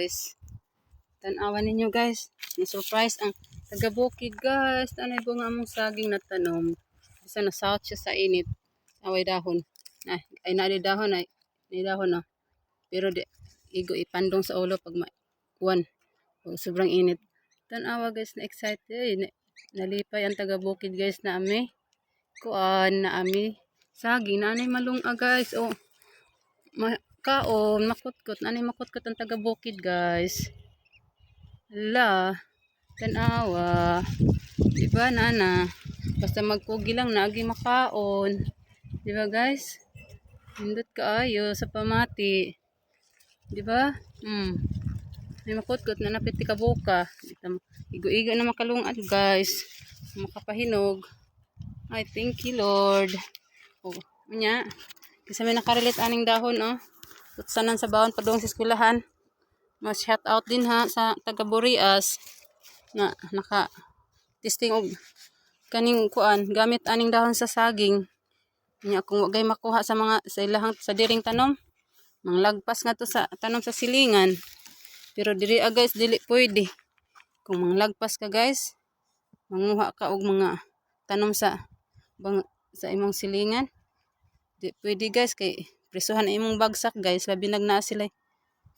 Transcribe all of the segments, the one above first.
guys. Tanawan ninyo guys. Na-surprise ang taga-bukid guys. Tanay bunga among saging na tanom. Bisa na south siya sa init. Away dahon. Ay, ay na dahon ay. Ni dahon na. Pero di, igo ipandong sa ulo pag ma kuwan. Pag sobrang init. Tanawa guys na excited. Na, nalipay ang taga-bukid guys na ami. Kuan na ami. Saging na anay malunga guys. Oh. Ma kaon, makutkot. Anay makutkot ang taga-bukid guys. La, tanawa. Diba, nana? Basta magkugi lang, nagi makaon. Diba, guys? Hindot kaayo sa pamati. Diba? Hmm. May makutkot na napiti ka buka. Igo-igo na makalungan, guys. Makapahinog. Ay, thank you, Lord. Oh, nya. Kasi may nakarelate aning dahon, oh. Tutsanan sa bawon padung sa eskwelahan. Mas shout out din ha sa taga Burias na naka testing og kaning kuan gamit aning dahon sa saging. Nya kung wagay makuha sa mga sa ilahang sa diring tanom, manglagpas nga to sa tanom sa silingan. Pero diri ah, guys dili pwede. Kung manglagpas ka guys, manguha ka og mga tanom sa bang, sa imong silingan. Di pwede guys kay presuhan na imong bagsak guys labi nag naa sila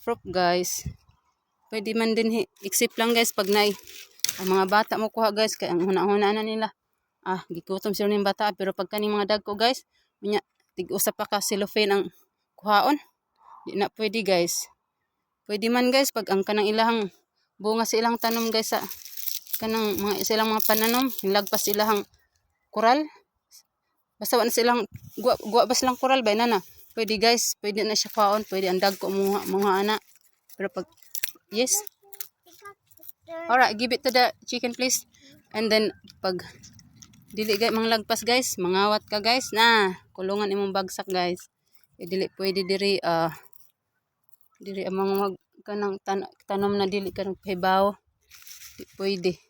fruit guys. Pwede man din iksip lang guys pag nai ang mga bata mo kuha guys kay ang huna-huna na nila. Ah, gikutom sila ng bata pero pag kaning mga dagko guys, minya tig-usa pa ka cellophane ang kuhaon. Di na pwede guys. Pwede man guys pag ang kanang ilahang bunga sa ilang tanom guys sa kanang mga sa ilang mga pananom, hilagpas ilahang kural. Basta wala silang guwa, guwa ba silang kural ba na Pwede guys, pwede na siya kaon, pwede ang dagko mga mga anak. Pero pag yes. Alright, give it to the chicken please. And then pag dili gay mga lagpas guys, mangawat ka guys na kulungan imong bagsak guys. E, dili pwede diri ah diri ang mga mag kanang tan tanom na dili kanang pahibaw. Di pwede.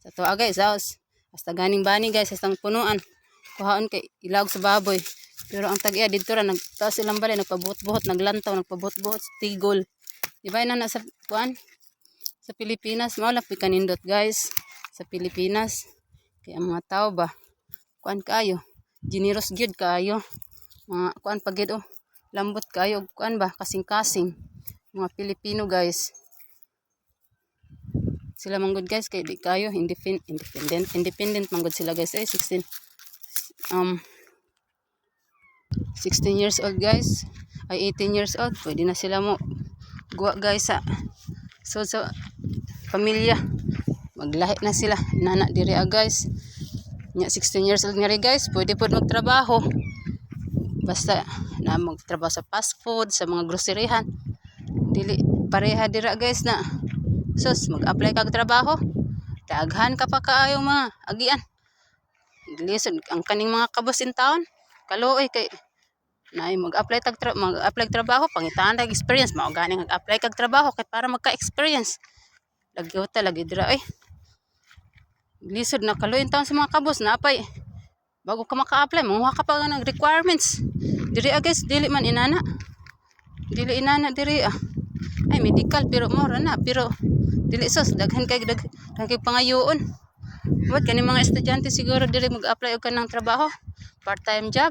Sa tuwa guys, house. Basta ganing bani guys, isang punuan. Kuhaon kay ilawag sa baboy. Pero ang tag-iya dito ra nagtaas silang bali nagpabuhot-buhot, naglantaw, nagpabuhot-buhot sa tigol. Di ba na nasa kuan? Sa Pilipinas, mao lang kanindot guys. Sa Pilipinas. Kaya ang mga tao ba kuan kayo. Generous gyud kayo. Mga kuan pagid oh. Lambot kayo kuan ba kasing-kasing. Mga Pilipino guys. Sila manggod guys kay di kayo independent independent independent manggod sila guys eh 16 um 16 years old guys. Ay 18 years old. Pwede na sila mo. Guwa guys sa so sa pamilya. Maglahi na sila. Nana diri ah, guys. Nya 16 years old nga rin guys. Pwede po magtrabaho. Basta na magtrabaho sa fast food sa mga groceryhan. Dili pareha dira guys na. Sus mag-apply kag trabaho daghan ka pa kaayo mga agian. Lisod ang kaning mga kabos in town kaluoy kay na mag-apply tag tra- mag-apply trabaho pangitaan tag experience. Mao gani mag-apply kag trabaho kay para magka-experience. Lagi ta lagi dira ay lisod na kaluoy town sa mga kabos na apay bago ka maka-apply manguha ka pa ng requirements. Diri ah guys dili man inana. Dili inana diri ah. Ay medical pero mura na pero dili sos daghan kay dag, daghan kay pangayoon. What kani mga estudyante siguro diri mag-apply og kanang trabaho part-time job.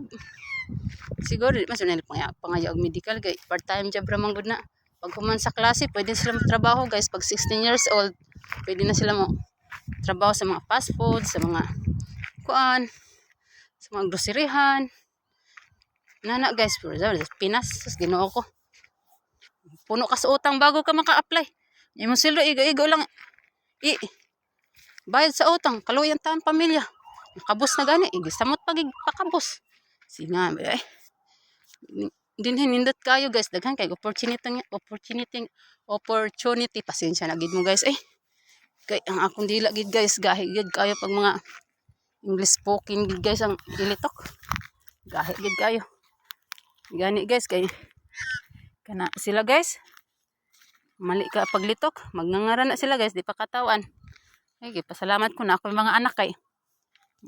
Siguro mas nila pang pangayo og medical kay part-time job ra man gud na. Pag human sa klase pwede sila magtrabaho guys. Pag 16 years old pwede na sila mo trabaho sa mga fast food sa mga kuan sa mga groceryhan. Nana guys pero sa Pinas Ginoo ko. Puno ka sa utang bago ka maka-apply. Imong sildo igo-igo lang. I bayad sa utang kaluyan taon pamilya nakabos na gani igisamot pagig pakabos singa eh. Din hinindot kayo guys. Daghan kay opportunity opportunity opportunity. Pasensya na gid mo guys. Eh kay ang akong dila gid guys. Gahi gid kayo pag mga English spoken gid guys. Ang dilitok gahi gid kayo. Gani guys kay kana sila guys. Mali ka paglitok. Magngangaran na sila guys. Di pa katawan. Ay pasalamat ko na ako mga anak kay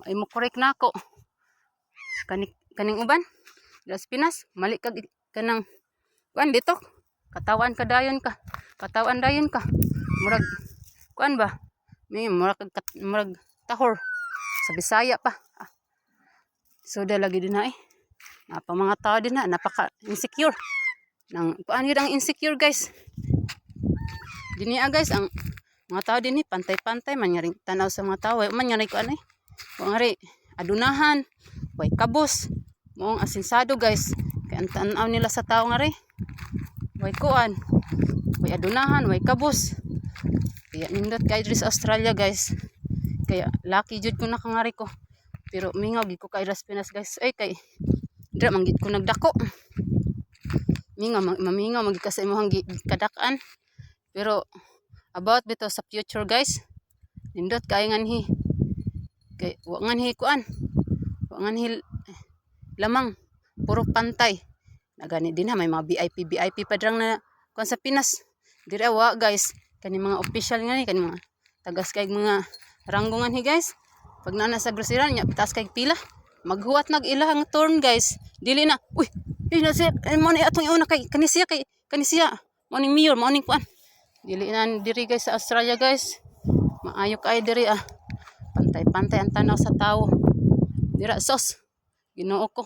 ay correct na ako kaning kaning uban Las Pinas mali kag kanang kuan dito katawan ka dayon ka. Katawan dayon ka. Murag kuan ba? May murag murag tahor sa Bisaya pa. Ah. So lagi din na eh. Napa mga tao din na napaka insecure. Nang kuan yun ang insecure guys. Dinia guys ang mga tao din eh pantay-pantay manyaring tanaw sa mga tao. Way manyari ko ano eh. Kuan adunahan, way kabos. Moong asinsado guys. Kaya ang tanaw nila sa tao nga. Way kuan. Way adunahan, way kabos. Kaya nindot kay diri sa Australia guys. Kaya lucky jud ko nakangari ko. Pero mingaw gid ko kay Las Pinas guys. Ay kay dira man gid ko nagdako. Mingaw ma- mamingaw magid ka sa imong kadakan. Pero about bito sa future guys. Nindot kay nganhi. Kay wa nganhi kuan. Wa nganhi lamang puro pantay. Na gani din ha may mga VIP VIP pa drang na kuan sa Pinas. Dira wa guys. Kani mga official nga ni kani mga tagas kay mga ranggongan hi guys. Pag nana sa grocery nya taas kay pila. Maghuwat nag ilang turn guys. Dili na. Uy, eh na sir, eh, mo ni atong iuna kay kanisiya kay kanisiya. Mo ni mayor, mo ni kuan. Dili na diri guys sa Australia guys. Maayo kay diri ah. Pantay-pantay ang tanaw sa tao. Dira sos. Ginoo ko.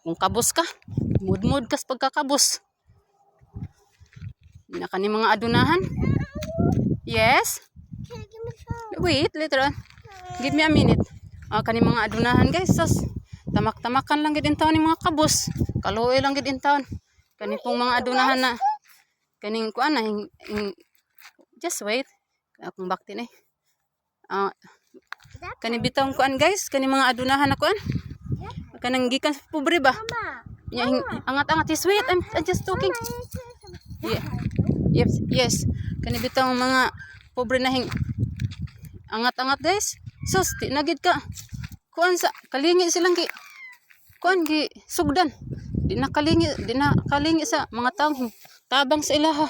Kung kabos ka, mudmud kas pagkakabos. Na kani mga adunahan. Yes. Wait, later on. Give me a minute. Ah, kani mga adunahan guys. Sos. Tamak-tamakan lang gid in taon ni mga kabos. Kaluoy lang gid in taon. Kani pong mga adunahan na kaning kuan na hing- just wait. Akong bakti ni. Ah, kani bitong kuan guys, kani mga adunahan na kuan. Kanang gikan sa pobre ba? Hing- angat-angat. Just wait, I'm, I'm just talking. Yeah. Yes, yes. Kani bitong mga pobre na hing angat-angat guys. Sus, di na gid ka. Kuan sa kalingi silang gi kuan gi sugdan. Di na kalingi, di na kalingi sa mga taong tabang sa ilaha.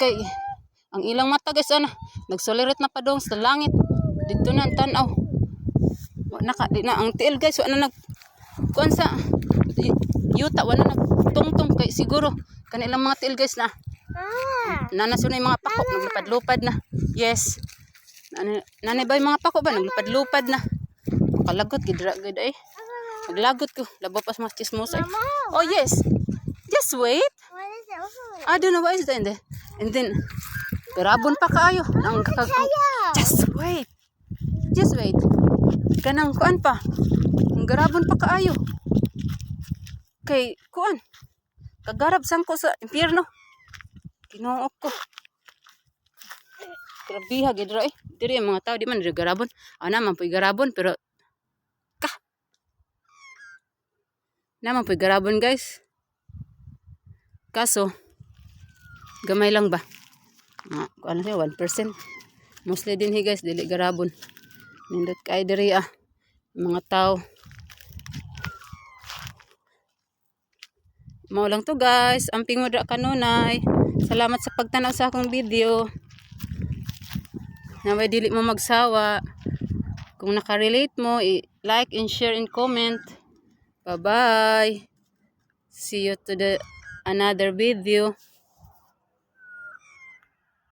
Kay ang ilang mata guys ana nagsulirit na pa dong sa langit. Dito na ang tanaw. Wa na ang tiil guys, wa na nag kuan sa yuta, wa na nagtungtong kay siguro kanilang mga tiil guys na Nanaso na yung mga pako, naglupad-lupad na. Yes. Nani, nanay ba yung mga pako ba? Naglupad-lupad na. Kalagot, gidra gid ay. Naglagot ko. Labo pas mas chismosa. Oh, yes. Just wait. I don't know what is that in there. And then, garabon pa kaayo. Ang kakag... Just wait. Just wait. Kanang kuan pa. Ang garabon pa kaayo. Kay, kuan. Kagarab sangko sa impyerno. Kinuok ko. Grabe ha, gidra eh. Diri mga tao, di man diri garabon. Ah, naman po garabon, pero ka. Naman po garabon, guys. Kaso, gamay lang ba? Ah, ano siya, 1%. Mostly din hi guys, dili garabon. Nindot kay diri ah. Mga tao. Mao lang to guys. Amping mo kanunay. Salamat sa pagtanaw sa akong video. Naway dili mo magsawa. Kung nakarelate mo, i-like and share and comment. Bye-bye. See you to the another video.